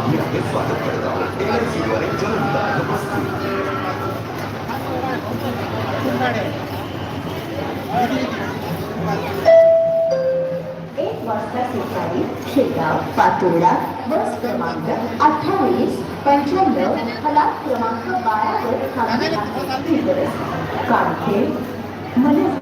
आम्ही आपले स्वागत करत आहोत एक वाजता सकाळी शेगाव पातोर्डा बस क्रमांक अठ्ठावीस पंच्याण्णव फलाट क्रमांक बारावर थांबली कामखेड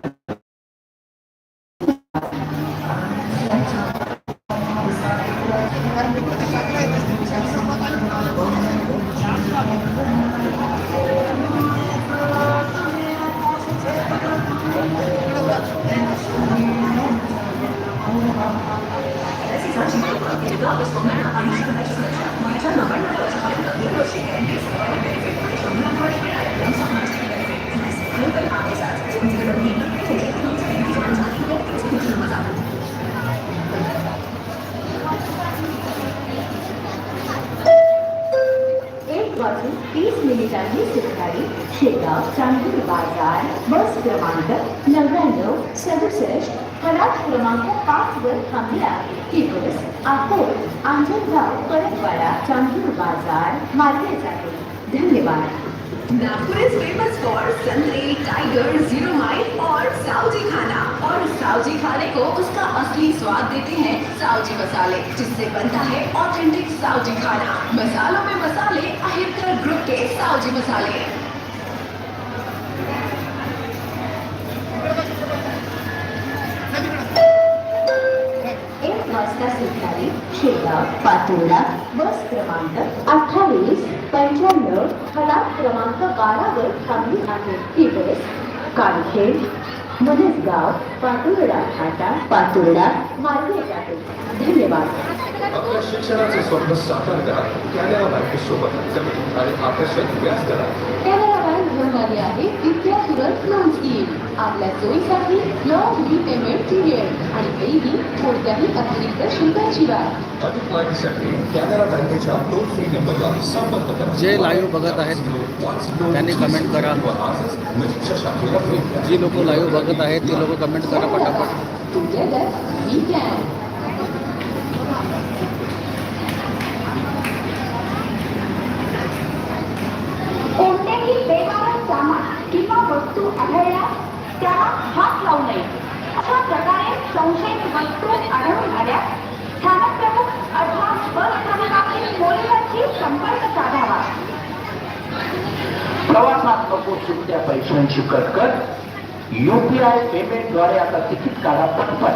तीस सरकारी शेगाव चांदूर बाजार बस क्रमांक नव्याण्णव सदुसष्ट फलाट क्रमांक पाच वर थांबली. आहे ही बस अकोल आंजणगाव परतवाडा चांदूर बाजार मार्गे जाते. धन्यवाद. नागपुर is famous for संतरे टाइगर जीरो माइल और साउजी खाना. और साउजी खाने को उसका असली स्वाद देते हैं साउजी मसाले, जिससे बनता है ऑथेंटिक साउजी खाना। मसालों में मसाले अहिरकर ग्रुप के साउजी मसाले। एक क्रमांक कानखेड मनसगाव पातोर्डा फाटा पातोर्डा मार्गे जाते धन्यवाद. आपल्या शिक्षणाचे स्वप्न साकार करा कॅनरा बँकेसोबत कमी आणि आकर्षक व्याज करा. कॅनरा आली आहे विद्या तुरंत लोन स्कीम आपल्या सोयीसाठी लॉंग रिपेमेंट पिरियड आणि तेही कोणत्याही अतिरिक्त शुल्काशिवाय. अधिक माहितीसाठी कॅनरा बँकेच्या टोल फ्री नंबरला संपर्क करा. जे लाईव्ह बघत आहेत त्यांनी कमेंट करा. जी लोक लाईव्ह बघत आहेत ते लोक कमेंट करा पटापट. टुगेदर वी कॅन कोणतेही बेकारण सामान किंवा वस्तू आढळल्यास त्याला हात लावू नये अशा प्रकारे संशयित वस्तू आढळून आल्या. स्थानक प्रमुख अथवा बस स्थानकातील पोलिसांशी संपर्क साधावा. प्रवासात नको सुट्ट्या पैशांची कटकट. युपीआय पेमेंटद्वारे आता तिकीट काढा पटपट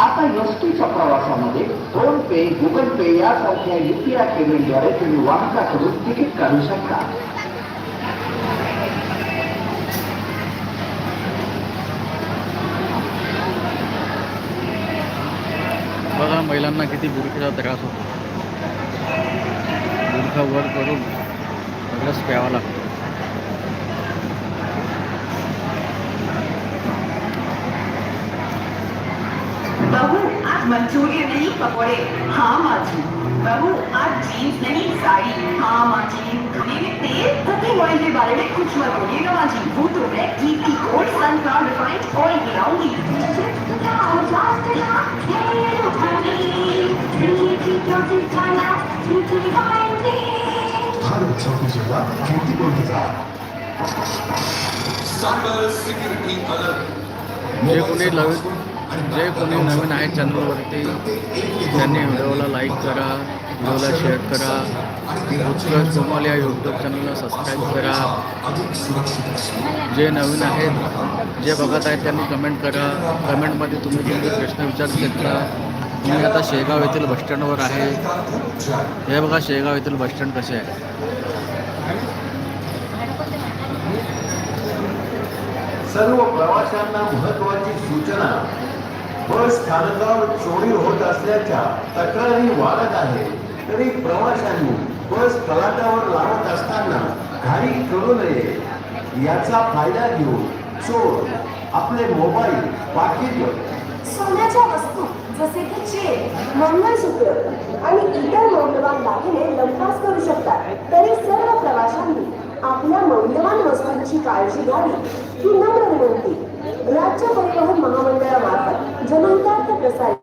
आता एसटीच्या प्रवासामध्ये फोन पे गुगल पे यासारख्या युपीआय पेमेंटद्वारे तुम्ही वाहकाकडून तिकीट काढू शकता. बघा किती बुरखीचा त्रास होतो. बुरखा वर करून रस प्यावा लागतो. बहू आज मंचूरियन नहीं पकोडे. हाँ माजी बहू आज जीन्स नहीं साड़ी हाँ माजी खाने में तेल कुकिंग ऑयल के बारे में कुछ मत बोलिएगा माजी वो तो मैं Kirti gold sunflower refined oil गिराऊँगी Bharat चौकी जिल्हा कीर्ती गोंधळा सायबर सिक्युरिटी अलर्ट जे कोणी नवीन जे कोणी नवीन आहेत चॅनलवरती त्यांनी व्हिडिओला लाईक करा व्हिडिओला शेअर करा. उत्कर्ष कोमल या यूट्यूब चॅनलला सबस्क्राईब करा. जे नवीन आहेत जे बघत आहेत त्यांनी कमेंट करा. कमेंटमध्ये तुम्ही तुमचे प्रश्न विचारू शकता. मी आता शेगाव येथील बसस्टँडवर आहे. हे बघा शेगाव येथील बसस्टँड कसे आहे. सर्व प्रवाशांना महत्वाची सूचना. बस स्थानकावर चोरी होत असल्याच्या तक्रारी वाढत आहे तरी प्रवाशांनी बस फलाटावर लावत असताना घाई करू नये. याचा फायदा घेऊन चोर आपले मोबाईल पाकिट सोन्याच्या वस्तू जसे की चेन मंगळसूत्र आणि इतर मौल्यवान दागिने लंपास करू शकतात. तरी सर्व प्रवाशांनी आपल्या मौल्यवान वस्तूंची काळजी घ्यावी ही नम्र विनंती. राज्य परिवहन महामंडळामार्फत जनहितार्थ प्रसारित